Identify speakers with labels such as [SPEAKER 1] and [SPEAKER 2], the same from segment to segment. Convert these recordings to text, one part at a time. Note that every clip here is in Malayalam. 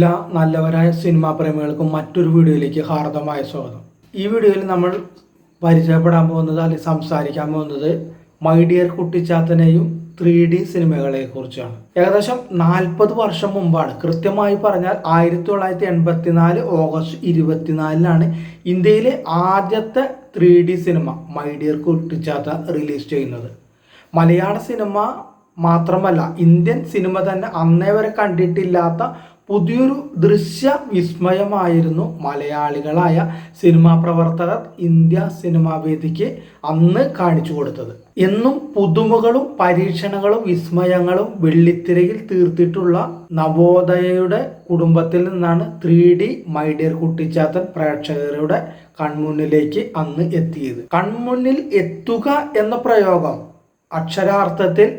[SPEAKER 1] എല്ലാ നല്ലവരായ സിനിമാ പ്രേമികൾക്കും മറ്റൊരു വീഡിയോയിലേക്ക് ഹാർദമായ സ്വാഗതം. ഈ വീഡിയോയിൽ നമ്മൾ പരിചയപ്പെടാൻ പോകുന്നത് അല്ലെങ്കിൽ സംസാരിക്കാൻ പോകുന്നത് മൈ ഡിയർ കുട്ടിച്ചാത്തനെയും ത്രീ ഡി സിനിമകളെ കുറിച്ചാണ്. ഏകദേശം നാൽപ്പത് വർഷം മുമ്പാണ്. കൃത്യമായി പറഞ്ഞാൽ ആയിരത്തി തൊള്ളായിരത്തി എൺപത്തിനാല് ഓഗസ്റ്റ് ഇരുപത്തിനാലിനാണ് ഇന്ത്യയിലെ ആദ്യത്തെ three D cinema my dear കുട്ടിച്ചാത്ത release ചെയ്യുന്നത്. മലയാള സിനിമ മാത്രമല്ല ഇന്ത്യൻ സിനിമ തന്നെ അന്നേ വരെ കണ്ടിട്ടില്ലാത്ത പുതിയൊരു ദൃശ്യ വിസ്മയമായിരുന്നു മലയാളികളായ സിനിമാ പ്രവർത്തകർ ഇന്ത്യ സിനിമാ വേദിക്ക് അന്ന് കാണിച്ചു കൊടുത്തത്. എന്നും പുതുമകളും പരീക്ഷണങ്ങളും വിസ്മയങ്ങളും വെള്ളിത്തിരയിൽ തീർത്തിട്ടുള്ള നവോദയയുടെ കുടുംബത്തിൽ നിന്നാണ് ത്രീ ഡി മൈഡിയർ കുട്ടിച്ചാത്തൻ പ്രേക്ഷകരുടെ കൺമുന്നിലേക്ക് അന്ന് എത്തിയത്. കൺമുന്നിൽ എത്തുക എന്ന പ്രയോഗം അക്ഷരാർത്ഥത്തിൽ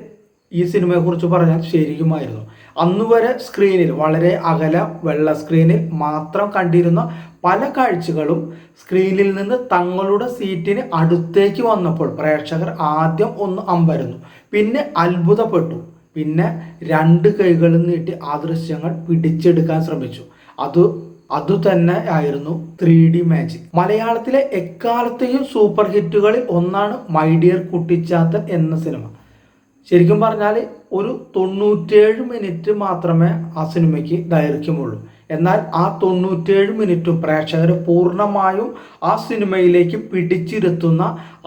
[SPEAKER 1] ഈ സിനിമയെക്കുറിച്ച് പറഞ്ഞാൽ ശരിക്കുമായിരുന്നു. അന്ന് വരെ സ്ക്രീനിൽ വളരെ അകല വെള്ള സ്ക്രീനിൽ മാത്രം കണ്ടിരുന്ന പല കാഴ്ചകളും സ്ക്രീനിൽ നിന്ന് തങ്ങളുടെ സീറ്റിന് അടുത്തേക്ക് വന്നപ്പോൾ പ്രേക്ഷകർ ആദ്യം ഒന്ന് അമ്പരുന്നു. പിന്നെ അത്ഭുതപ്പെട്ടു. പിന്നെ രണ്ട് കൈകളും നീട്ടി ആ ദൃശ്യങ്ങൾ പിടിച്ചെടുക്കാൻ ശ്രമിച്ചു. അത് അതുതന്നെ ആയിരുന്നു ത്രീ ഡി മാജിക് മലയാളത്തിലെ എക്കാലത്തെയും സൂപ്പർ ഹിറ്റുകളിൽ ഒന്നാണ് മൈ ഡിയർ കുട്ടിച്ചാത്തൻ എന്ന സിനിമ. ശരിക്കും പറഞ്ഞാൽ ഒരു തൊണ്ണൂറ്റേഴ് മിനിറ്റ് മാത്രമേ ആ സിനിമയ്ക്ക് ദൈർഘ്യമുള്ളൂ. എന്നാൽ ആ തൊണ്ണൂറ്റേഴ് മിനിറ്റും പ്രേക്ഷകരെ പൂർണമായും ആ സിനിമയിലേക്ക് പിടിച്ചിരുത്തുന്ന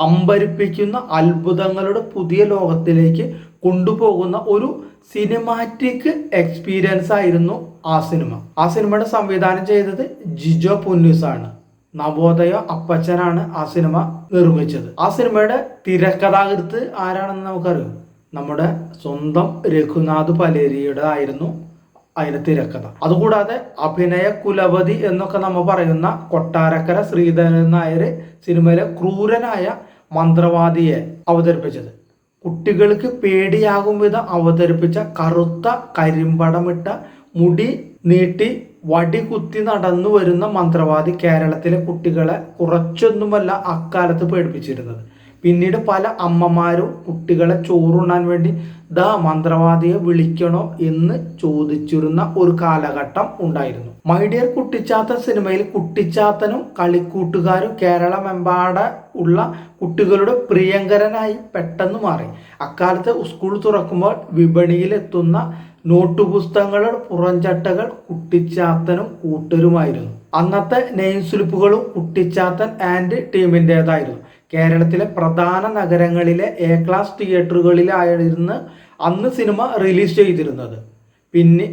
[SPEAKER 1] അമ്പരിപ്പിക്കുന്ന അത്ഭുതങ്ങളുടെ പുതിയ ലോകത്തിലേക്ക് കൊണ്ടുപോകുന്ന ഒരു സിനിമാറ്റിക് എക്സ്പീരിയൻസ് ആയിരുന്നു ആ സിനിമ. ആ സിനിമയുടെ സംവിധാനം ചെയ്തത് ജിജോ പുന്നൂസ് ആണ് നവോദയ അപ്പച്ചനാണ് ആ സിനിമ നിർമ്മിച്ചത്. ആ സിനിമയുടെ തിരക്കഥാകൃത്ത് ആരാണെന്ന് നമുക്കറിയാം? നമ്മുടെ സ്വന്തം രഘുനാഥ് പലേരിയുടെ ആയിരുന്നു അതിന് തിരക്കഥ അതുകൂടാതെ അഭിനയ കുലപതി എന്നൊക്കെ നമ്മൾ പറയുന്ന കൊട്ടാരക്കര ശ്രീധരൻ നായർ സിനിമയിലെ ക്രൂരനായ മന്ത്രവാദിയെ അവതരിപ്പിച്ചത്. കുട്ടികൾക്ക് പേടിയാകും വിധം അവതരിപ്പിച്ച കറുത്ത കരിമ്പടമിട്ട മുടി നീട്ടി വടി കുത്തി നടന്നു വരുന്ന മന്ത്രവാദി കേരളത്തിലെ കുട്ടികളെ കുറച്ചൊന്നുമല്ല അക്കാലത്ത് പേടിപ്പിച്ചിരുന്നത്. പിന്നീട് പല അമ്മമാരും കുട്ടികളെ ചോറുണ്ണാൻ വേണ്ടി ദാ മന്ത്രവാദിയെ വിളിക്കണോ? എന്ന് ചോദിച്ചിരുന്ന ഒരു കാലഘട്ടം ഉണ്ടായിരുന്നു. മൈഡിയർ കുട്ടിച്ചാത്തൻ സിനിമയിൽ കുട്ടിച്ചാത്തനും കളിക്കൂട്ടുകാരും കേരളമെമ്പാടെ ഉള്ള കുട്ടികളുടെ പ്രിയങ്കരനായി പെട്ടെന്ന് മാറി. അക്കാലത്ത് സ്കൂൾ തുറക്കുമ്പോൾ വിപണിയിലെത്തുന്ന നോട്ട് പുസ്തകങ്ങളുടെ പുറംചട്ടകൾ കുട്ടിച്ചാത്തനും കൂട്ടരുമായിരുന്നു. അന്നത്തെ നെയിം സ്ലിപ്പുകളും കുട്ടിച്ചാത്തൻ ആൻഡ് ടീമിന്റെതായിരുന്നു. കേരളത്തിലെ പ്രധാന നഗരങ്ങളിലെ എ ക്ലാസ് തിയേറ്ററുകളിലായിരുന്നു അന്ന് സിനിമ റിലീസ് ചെയ്തിരുന്നത്. പിന്നെ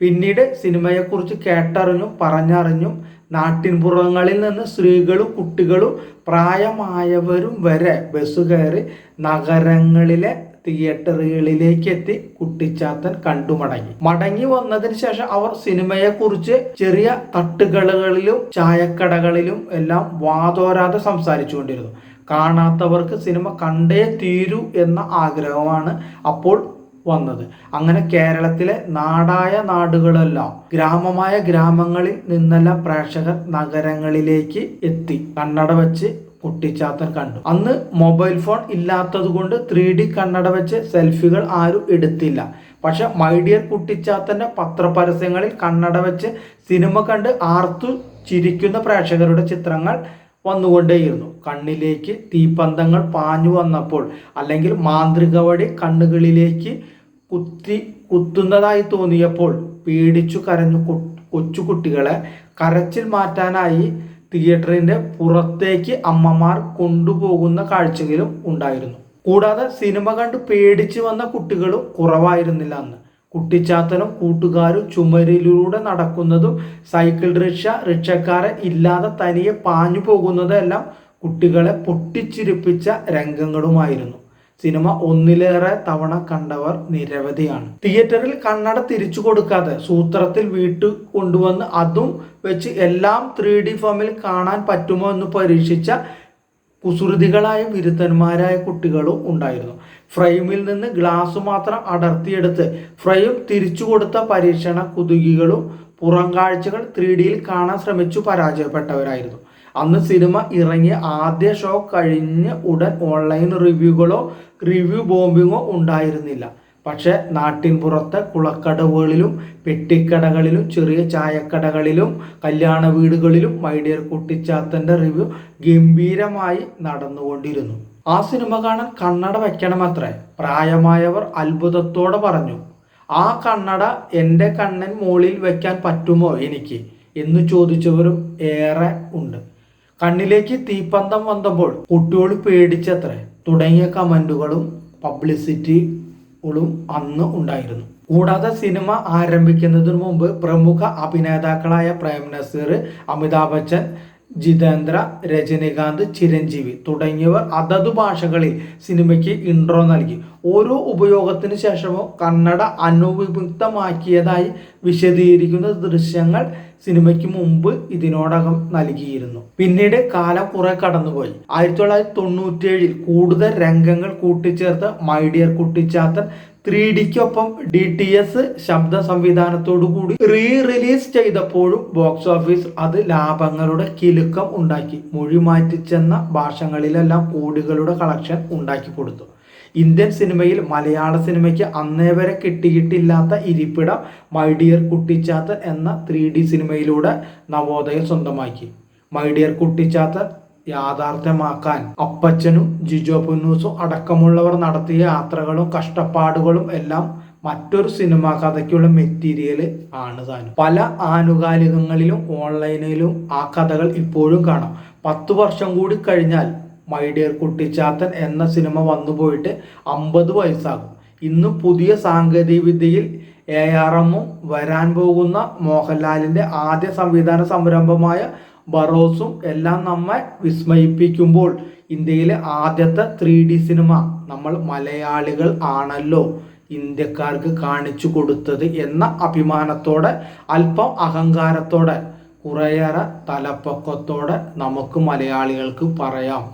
[SPEAKER 1] പിന്നീട് സിനിമയെക്കുറിച്ച് കേട്ടറിഞ്ഞും പറഞ്ഞറിഞ്ഞും നാട്ടിൻപുറങ്ങളിൽ നിന്ന് സ്ത്രീകളും കുട്ടികളും പ്രായമായവരും വരെ ബസ് കയറി നഗരങ്ങളിലെ തിയേറ്ററുകളിലേക്ക് എത്തി കുട്ടിച്ചാത്തൻ കണ്ടു മടങ്ങി മടങ്ങി വന്നതിന് ശേഷം അവർ സിനിമയെക്കുറിച്ച് ചെറിയ തട്ടുകടകളിലും ചായക്കടകളിലും എല്ലാം വാതോരാതെ സംസാരിച്ചുകൊണ്ടിരുന്നു. കാണാത്തവർക്ക് സിനിമ കണ്ടേ തീരൂ എന്ന ആഗ്രഹമാണ് അപ്പോൾ വന്നത്. അങ്ങനെ കേരളത്തിലെ നാടായ നാടുകളെല്ലാം ഗ്രാമമായ ഗ്രാമങ്ങളിൽ നിന്നെല്ലാം പ്രേക്ഷകർ നഗരങ്ങളിലേക്ക് എത്തി. കണ്ണട വെച്ച് കുട്ടിച്ചാത്തൻ കണ്ടു. അന്ന് മൊബൈൽ ഫോൺ ഇല്ലാത്തത് കൊണ്ട് ത്രീ ഡി കണ്ണട വെച്ച് സെൽഫികൾ ആരും എടുത്തില്ല. പക്ഷെ മൈഡിയർ കുട്ടിച്ചാത്തന്റെ പത്രപരസ്യങ്ങളിൽ കണ്ണട വെച്ച് സിനിമ കണ്ട് ആർത്തു ചിരിക്കുന്ന പ്രേക്ഷകരുടെ ചിത്രങ്ങൾ വന്നുകൊണ്ടേയിരുന്നു. കണ്ണിലേക്ക് തീപ്പന്തങ്ങൾ പാഞ്ഞു വന്നപ്പോൾ അല്ലെങ്കിൽ മാന്ത്രിക വടി കണ്ണുകളിലേക്ക് കുത്തി കുത്തുന്നതായി തോന്നിയപ്പോൾ പേടിച്ചു കരഞ്ഞു കൊച്ചുകുട്ടികളെ കരച്ചിൽ മാറ്റാനായി തിയേറ്ററിന്റെ പുറത്തേക്ക് അമ്മമാർ കൊണ്ടുപോകുന്ന കാഴ്ചകളും ഉണ്ടായിരുന്നു. കൂടാതെ സിനിമ കണ്ട് പേടിച്ചു വന്ന കുട്ടികളും കുറവായിരുന്നില്ല അന്ന്. കുട്ടിച്ചാത്തനും കൂട്ടുകാരും ചുമരിലൂടെ നടക്കുന്നതും സൈക്കിൾ റിക്ഷ റിക്ഷക്കാരെ ഇല്ലാതെ തനിയെ പാഞ്ഞു പോകുന്നതെല്ലാം കുട്ടികളെ പൊട്ടിച്ചിരിപ്പിച്ച രംഗങ്ങളുമായിരുന്നു. സിനിമ ഒന്നിലേറെ തവണ കണ്ടവർ നിരവധിയാണ്. തിയേറ്ററിൽ കണ്ണട തിരിച്ചു കൊടുക്കാതെ സൂത്രത്തിൽ വീട്ടു കൊണ്ടുവന്ന് അതും വെച്ച് എല്ലാം ത്രീ ഡി ഫോമിൽ കാണാൻ പറ്റുമോ എന്ന് പരീക്ഷിച്ച കുസൃതികളായ വിരുദ്ധന്മാരായ കുട്ടികളും ഉണ്ടായിരുന്നു. ഫ്രെയിമിൽ നിന്ന് ഗ്ലാസ് മാത്രം അടർത്തിയെടുത്ത് ഫ്രെയിം തിരിച്ചു കൊടുത്ത പരീക്ഷണ കുതുകികളും പുറം കാഴ്ചകൾ ത്രീ ഡിയിൽ കാണാൻ ശ്രമിച്ചു പരാജയപ്പെട്ടവരായിരുന്നു. അന്ന് സിനിമ ഇറങ്ങിയ ആദ്യ ഷോ കഴിഞ്ഞ് ഉടൻ ഓൺലൈൻ റിവ്യൂകളോ റിവ്യൂ ബോംബിങ്ങോ ഉണ്ടായിരുന്നില്ല. പക്ഷേ പക്ഷെ നാട്ടിൻപുറത്തെ കുളക്കടവുകളിലും പെട്ടിക്കടകളിലും ചെറിയ ചായക്കടകളിലും കല്യാണ വീടുകളിലും മൈഡിയർ കുട്ടിച്ചാത്തന്റെ റിവ്യൂ ഗംഭീരമായി നടന്നുകൊണ്ടിരുന്നു. ആ സിനിമ കാണാൻ കണ്ണട വയ്ക്കണമത്രേ പ്രായമായവർ അത്ഭുതത്തോടെ പറഞ്ഞു. ആ കണ്ണട എന്റെ കണ്ണൻ മുകളിൽ വയ്ക്കാൻ പറ്റുമോ എനിക്ക്? എന്ന് ചോദിച്ചവരും ഏറെ ഉണ്ട്. കണ്ണിലേക്ക് തീപ്പന്തം വന്നപ്പോൾ കുട്ടികൾ പേടിച്ചത്രേ. തുടങ്ങിയ കമന്റുകളും പബ്ലിസിറ്റികളും അന്ന് ഉണ്ടായിരുന്നു. കൂടാതെ സിനിമ ആരംഭിക്കുന്നതിന് മുമ്പ് പ്രമുഖ അഭിനേതാക്കളായ പ്രേം നസീർ അമിതാഭ് ബച്ചൻ ജിതേന്ദ്ര രജനികാന്ത് ചിരഞ്ജീവി തുടങ്ങിയവർ അതത് ഭാഷകളിൽ സിനിമയ്ക്ക് ഇൻട്രോ നൽകി. ഓരോ ഉപയോഗത്തിന് ശേഷമോ കന്നഡ അനുവിമുക്തമാക്കിയതായി വിശദീകരിക്കുന്ന ദൃശ്യങ്ങൾ സിനിമയ്ക്ക് മുമ്പ് ഇതിനോടകം നൽകിയിരുന്നു. പിന്നീട് കാലം കുറെ കടന്നുപോയി. ആയിരത്തി തൊള്ളായിരത്തി തൊണ്ണൂറ്റിയേഴിൽ കൂടുതൽ രംഗങ്ങൾ കൂട്ടിച്ചേർത്ത് മൈഡിയർ കുട്ടിച്ചാത്തൻ ത്രീ ഡിക്കൊപ്പം ഡി ടി എസ് ശബ്ദ സംവിധാനത്തോടുകൂടി റീ റിലീസ് ചെയ്തപ്പോഴും ബോക്സ് ഓഫീസ് അത് ലാഭങ്ങളുടെ കിലുക്കം ഉണ്ടാക്കി. മൊഴി മാറ്റിച്ചെന്ന ഭാഷകളിലെല്ലാം കോടികളുടെ കളക്ഷൻ ഉണ്ടാക്കി കൊടുത്തു. ഇന്ത്യൻ സിനിമയിൽ മലയാള സിനിമയ്ക്ക് അന്നേ വരെ കിട്ടിയിട്ടില്ലാത്ത ഇരിപ്പിടം മൈഡിയർ കുട്ടിച്ചാത്തൻ എന്ന ത്രീ ഡി സിനിമയിലൂടെ നവോദയം സ്വന്തമാക്കി. മൈഡിയർ കുട്ടിച്ചാത്തൻ യാഥാർത്ഥ്യമാക്കാൻ അപ്പച്ചനും ജിജോ പുന്നൂസും അടക്കമുള്ളവർ നടത്തിയ യാത്രകളും കഷ്ടപ്പാടുകളും എല്ലാം മറ്റൊരു സിനിമാ കഥയ്ക്കുള്ള മെറ്റീരിയൽ ആണ് താനും പല ആനുകാലികങ്ങളിലും ഓൺലൈനിലും ആ കഥകൾ ഇപ്പോഴും കാണാം. പത്തു വർഷം കൂടി കഴിഞ്ഞാൽ മൈ ഡിയർ കുട്ടിച്ചാത്തൻ എന്ന സിനിമ വന്നു പോയിട്ട് അമ്പത് വയസ്സാകും. ഇന്ന് പുതിയ സാങ്കേതിക വിദ്യയിൽ എ ആർ എമ്മും വരാൻ പോകുന്ന മോഹൻലാലിന്റെ ആദ്യ സംവിധാന സംരംഭമായ ബറോസും എല്ലാം നമ്മെ വിസ്മയിപ്പിക്കുമ്പോൾ ഇന്ത്യയിലെ ആദ്യത്തെ ത്രീ ഡി സിനിമ നമ്മൾ മലയാളികൾ ആണല്ലോ ഇന്ത്യക്കാർക്ക് കാണിച്ചു കൊടുത്തത് എന്ന അഭിമാനത്തോടെ അല്പം അഹങ്കാരത്തോടെ കുറേയേറെ തലപ്പൊക്കത്തോടെ നമുക്ക് മലയാളികൾക്ക് പറയാം.